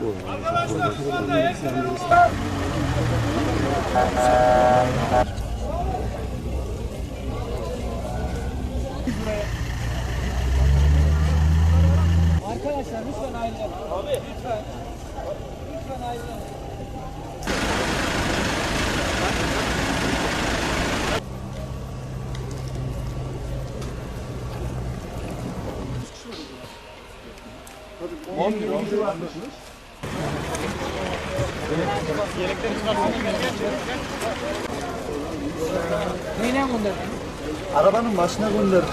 Arkadaşlar lütfen ayrılın. Abi lütfen. Lütfen ayrılın. Neyle gönderdin? Arabanın başına gönderdim.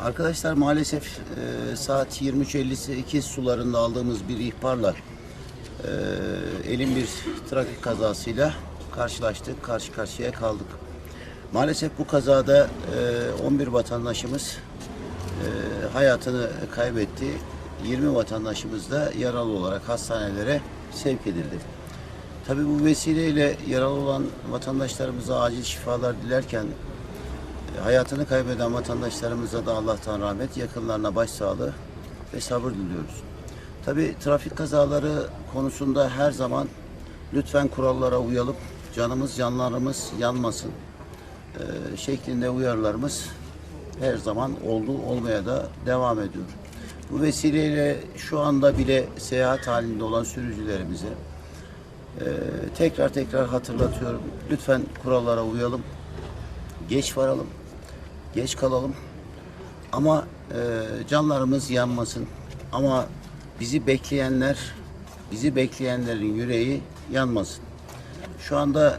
Arkadaşlar maalesef e, saat 23.52 sularında aldığımız bir ihbarla e, elin bir trafik kazasıyla karşılaştık, karşı karşıya kaldık. Maalesef bu kazada e, 11 vatandaşımız e, hayatını kaybetti. 20 vatandaşımız da yaralı olarak hastanelere sevk edildi. Tabii bu vesileyle yaralı olan vatandaşlarımıza acil şifalar dilerken Hayatını kaybeden vatandaşlarımıza da Allah'tan rahmet, yakınlarına başsağlığı ve sabır diliyoruz. Tabii trafik kazaları konusunda her zaman lütfen kurallara uyalım, canımız canlarımız yanmasın ee, şeklinde uyarılarımız her zaman oldu, olmaya da devam ediyor. Bu vesileyle şu anda bile seyahat halinde olan sürücülerimize e, tekrar tekrar hatırlatıyorum. Lütfen kurallara uyalım, geç varalım, geç kalalım. Ama e, canlarımız yanmasın. Ama bizi bekleyenler, bizi bekleyenlerin yüreği yanmasın. Şu anda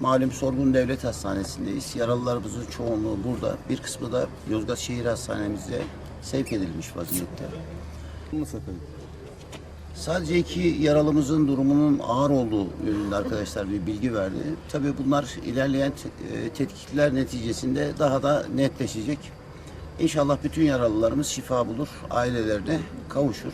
malum Sorgun Devlet Hastanesi'ndeyiz. Yaralılarımızın çoğunluğu burada. Bir kısmı da Yozgat Şehir Hastanemizde sevk edilmiş vaziyette. Sadece iki yaralımızın durumunun ağır olduğu yönünde arkadaşlar bir bilgi verdi. Tabii bunlar ilerleyen e, tetkikler neticesinde daha da netleşecek. İnşallah bütün yaralılarımız şifa bulur, ailelerine kavuşur.